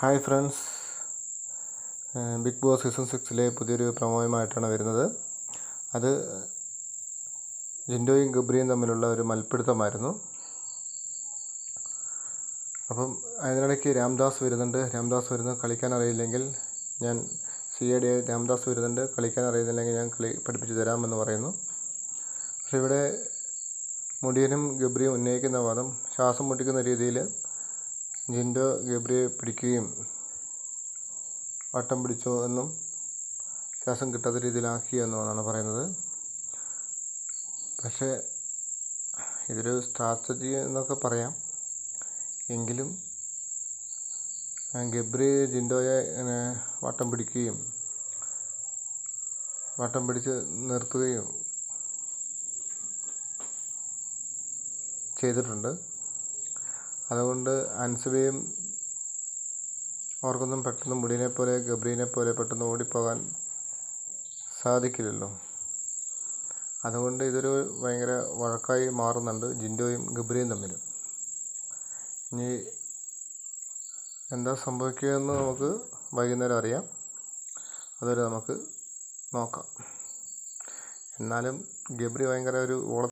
Hi friends. Bigg Boss season സിക്സിലെ പുതിയൊരു പ്രമോയുമായിട്ടാണ് വരുന്നത്. അത് ജിൻഡോയും ഗബ്രിയും തമ്മിലുള്ള ഒരു മൽപ്പിടുത്തമായിരുന്നു. അപ്പം അതിനിടയ്ക്ക് രാംദാസ് വരുന്നുണ്ട്. രാംദാസ് വരുന്നു കളിക്കാൻ അറിയില്ലെങ്കിൽ ഞാൻ സി എ ഡി രാംദാസ് വരുന്നുണ്ട്. കളിക്കാൻ അറിയുന്നില്ലെങ്കിൽ ഞാൻ കളി പഠിപ്പിച്ച് തരാമെന്ന് പറയുന്നു. പക്ഷെ ഇവിടെ മുടിയനും ഗബ്രിയും ഉന്നയിക്കുന്ന വാദം ശ്വാസം മുട്ടിക്കുന്ന രീതിയിൽ ജിൻഡോ ഗബ്രിയെ പിടിക്കുകയും വട്ടം പിടിച്ചോ എന്നും ശ്വാസം കിട്ടാത്ത രീതിയിലാക്കി എന്നുമാണ് പറയുന്നത്. പക്ഷേ ഇതൊരു സ്ട്രാറ്റജി എന്നൊക്കെ പറയാം. എങ്കിലും ഗബ്രി ജിൻഡോയെ ഇങ്ങനെ വട്ടം പിടിക്കുകയും വട്ടം പിടിച്ച് നിർത്തുകയും ചെയ്തിട്ടുണ്ട്. അതുകൊണ്ട് അൻസുബയും അവർക്കൊന്നും പെട്ടെന്ന് മുടിനെ പോലെ ഗബ്രീനെ പോലെ പെട്ടെന്ന് ഓടിപ്പോകാൻ സാധിക്കില്ലല്ലോ. അതുകൊണ്ട് ഇതൊരു ഭയങ്കര വഴക്കായി മാറുന്നുണ്ട് ജിൻഡോയും ഗബ്രിയും തമ്മിൽ. ഇനി എന്താ സംഭവിക്കുകയെന്ന് നമുക്ക് വൈകുന്നേരം അറിയാം. അതുവരെ നമുക്ക് നോക്കാം. എന്നാലും ഗബ്രി ഭയങ്കര ഒരു ഓള